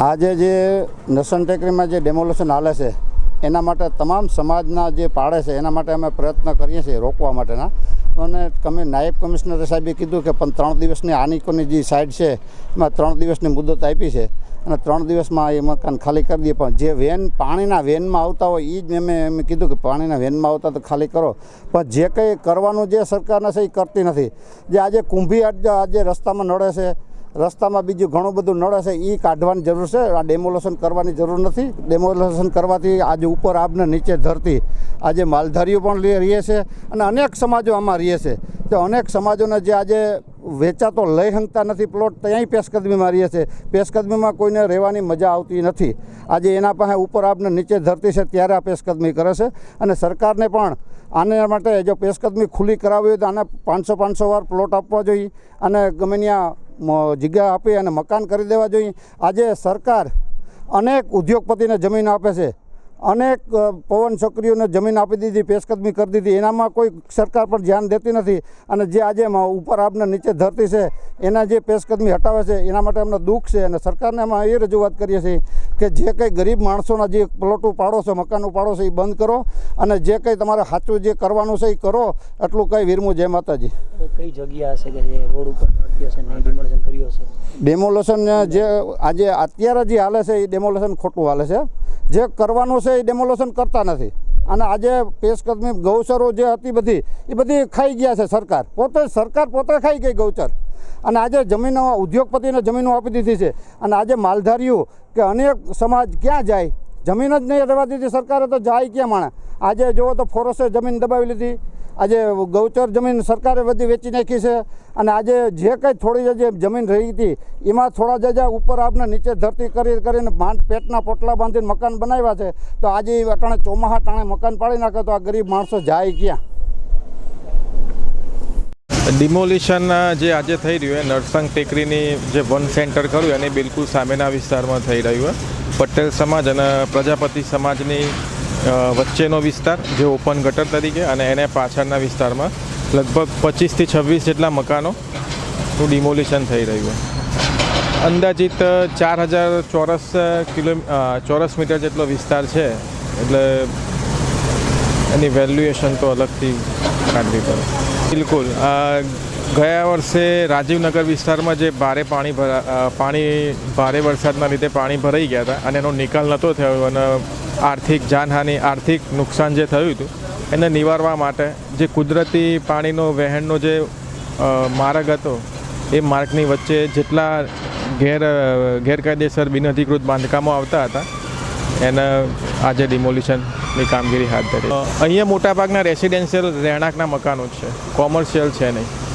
આજે જે નસન ટેકરીમાં જે ડેમોલેશન હાલે છે, એના માટે તમામ સમાજના જે પાડે છે, એના માટે અમે પ્રયત્ન કરીએ છીએ રોકવા માટેના. અને તમે નાયબ કમિશનર સાહેબે કીધું કે પણ ત્રણ દિવસની આનિકોની જે સાઇડ છે, એમાં ત્રણ દિવસની મુદત આપી છે. અને ત્રણ દિવસમાં એ મકાન ખાલી કરી દઈએ, પણ જે વેન, પાણીના વેનમાં આવતા હોય એ જ મેં એમ કીધું કે પાણીના વેનમાં આવતા તો ખાલી કરો. પણ જે કંઈ કરવાનું જે સરકારને છે એ કરતી નથી. જે આજે કુંભી આજે રસ્તામાં નડે છે રસ્તામાં બીજું ઘણું બધું નળ છે એ કાઢવાની જરૂર છે. આ ડેમોલેશન કરવાની જરૂર નથી. ડેમોલેશન કરવાથી આજે ઉપર આબને નીચે ધરતી આજે માલધારીઓ પણ લે- રહે છે અને અનેક સમાજો આમાં રહે છે. તો અનેક સમાજોને જે આજે વેચાતો લઈ શકતા નથી પ્લોટ ત્યાંય પેશકદમીમાં રહે છે. પેશકદમીમાં કોઈને રહેવાની મજા આવતી નથી. આજે એના પાસે ઉપર આપને નીચે ધરતી છે, ત્યારે આ પેશકદમી કરે છે. અને સરકારને પણ આને માટે જો પેશકદમી ખુલ્લી કરાવી હોય તો આને પાંચસો પાંચસો વાર પ્લોટ આપવા જોઈએ. અને ગમે ત્યાં જગ્યા આપી અને મકાન કરી દેવા જોઈએ. આજે સરકાર અનેક ઉદ્યોગપતિને જમીન આપે છે. અનેક પવન છોકરીઓને જમીન આપી દીધી પેશકદમી કરી દીધી. એનામાં કોઈ સરકાર પણ ધ્યાન દેતી નથી. અને જે આજે ઉપર આપને નીચે ધરતી છે એના જે પેશકદમી હટાવે છે એના માટે અમને દુઃખ છે. અને સરકારને અમે એ રજૂઆત કરીએ છીએ કે જે કંઈ ગરીબ માણસોના જે પ્લોટ ઉપાડો છો મકાન પાડો છો એ બંધ કરો. અને જે કંઈ તમારે સાચું જે કરવાનું છે એ કરો. એટલું કંઈ વીરમું જય માતાજી. કઈ જગ્યા હશે કે જે રોડ ઉપર કર્યું ડેમોલેશન જે આજે અત્યારે જે હાલે છે એ ડેમોલેશન ખોટું હાલે છે. જે કરવાનું છે એ ડેમોલેશન કરતા નથી. અને આજે પેશકદમી ગૌચરો જે હતી બધી, એ બધી ખાઈ ગયા છે સરકાર. પોતે સરકાર પોતે ખાઈ ગઈ ગૌચર. અને આજે જમીનો, ઉદ્યોગપતિને જમીનો આપી દીધી છે. અને આજે માલધારીઓ કે અનેક સમાજ ક્યાં જાય? જમીન જ નહીં રહેવા દીધી સરકારે તો જાય ક્યાં માણે આજે જુઓ તો ફોરેસ્ટે જમીન દબાવી લીધી. આજે ગૌચર જમીન સરકારે બધી વેચી નાખી છે અને આજે જે કંઈ થોડી જે જમીન રહી હતી, એમાં થોડા જજા ઉપર આપને નીચે ધરતી કરી કરીને માંડ પેટના પોટલા બાંધીને મકાન બનાવ્યા છે, તો આજે એ અટાણે ચોમાસા ટાણે મકાન પાડી નાખે તો આ ગરીબ માણસો જાય ક્યાં? ડિમોલિશન જે આજે થઈ રહ્યું છે, નરસંગ ટેકરીની જે વન સેન્ટર કર્યું એની બિલકુલ સામેના વિસ્તારમાં થઈ રહ્યું છે. પટેલ સમાજ અને પ્રજાપતિ સમાજની વચ્ચેનો વિસ્તાર જે ઓપન ગટર તરીકે અને એને પાછળના વિસ્તારમાં લગભગ પચીસથી છવ્વીસ જેટલા મકાનોનું ડિમોલિશન થઈ રહ્યું અંદાજિત ચાર હજાર ચોરસ કિલો ચોરસ મીટર જેટલો વિસ્તાર છે, એટલે એની વેલ્યુએશન તો અલગથી કાઢવી પડે. બિલકુલ ગયા વર્ષે રાજીવનગર વિસ્તારમાં જે ભારે પાણી ભરા પાણી, ભારે વરસાદના લીધે પાણી ભરાઈ ગયા હતા અને એનો નિકાલ નહોતો થયો અને આર્થિક જાનહાનિ, આર્થિક નુકસાન જે થયું હતું, એને નિવારવા માટે જે કુદરતી પાણીનો, વહેણનો જે માર્ગ હતો, એ માર્ગની વચ્ચે જેટલા ગેર ગેરકાયદેસર બિનઅધિકૃત બાંધકામો આવતા હતા, એને આજે ડિમોલિશનની કામગીરી હાથ ધરી અહીંયા મોટાભાગના રેસિડેન્શિયલ રહેણાંકના મકાનો છે. કોમર્શિયલ છે નહીં.